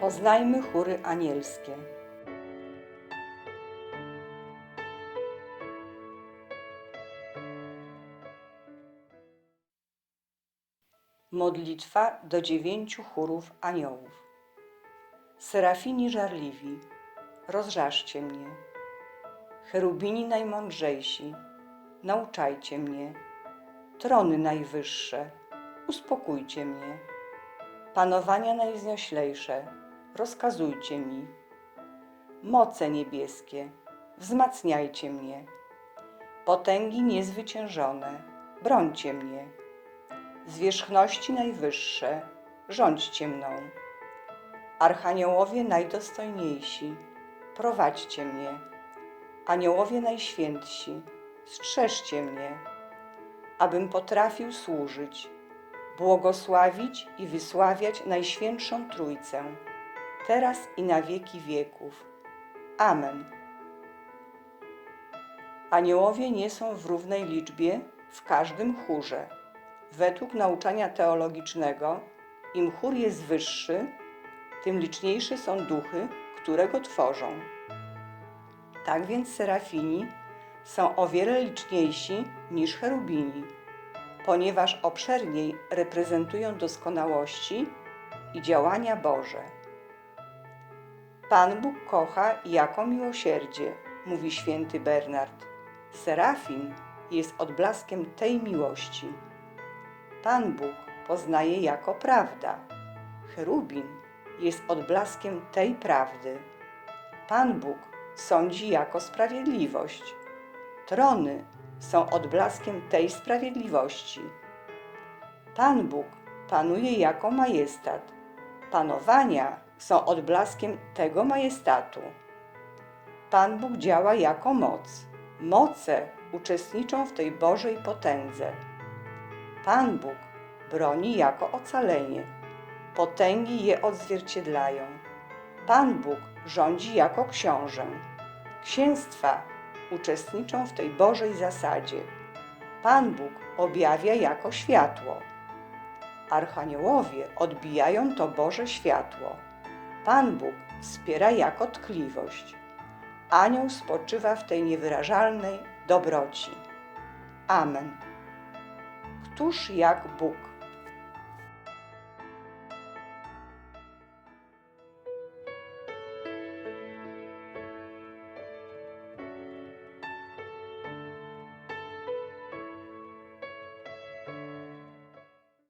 Poznajmy chóry anielskie. Modlitwa do dziewięciu chórów aniołów. Serafini żarliwi, rozżarzcie mnie. Cherubini najmądrzejsi, nauczajcie mnie. Trony najwyższe, uspokójcie mnie. Panowania najwznioślejsze, rozkazujcie mi. Moce niebieskie, wzmacniajcie mnie. Potęgi niezwyciężone, brońcie mnie. Zwierzchności najwyższe, rządźcie mną. Archaniołowie najdostojniejsi, prowadźcie mnie. Aniołowie najświętsi, strzeżcie mnie, abym potrafił służyć, błogosławić i wysławiać Najświętszą Trójcę, teraz i na wieki wieków. Amen. Aniołowie nie są w równej liczbie w każdym chórze. Według nauczania teologicznego, im chór jest wyższy, tym liczniejsze są duchy, które go tworzą. Tak więc serafini są o wiele liczniejsi niż cherubini, ponieważ obszerniej reprezentują doskonałości i działania Boże. Pan Bóg kocha jako miłosierdzie, mówi święty Bernard. Serafin jest odblaskiem tej miłości. Pan Bóg poznaje jako prawda. Cherubin jest odblaskiem tej prawdy. Pan Bóg sądzi jako sprawiedliwość. Trony są odblaskiem tej sprawiedliwości. Pan Bóg panuje jako majestat. Panowania są odblaskiem tego majestatu. Pan Bóg działa jako moc. Moce uczestniczą w tej Bożej potędze. Pan Bóg broni jako ocalenie. Potęgi je odzwierciedlają. Pan Bóg rządzi jako książę. Księstwa uczestniczą w tej Bożej zasadzie. Pan Bóg objawia jako światło. Archaniołowie odbijają to Boże światło. Pan Bóg wspiera jako tkliwość. Anioł spoczywa w tej niewyrażalnej dobroci. Amen. Któż jak Bóg?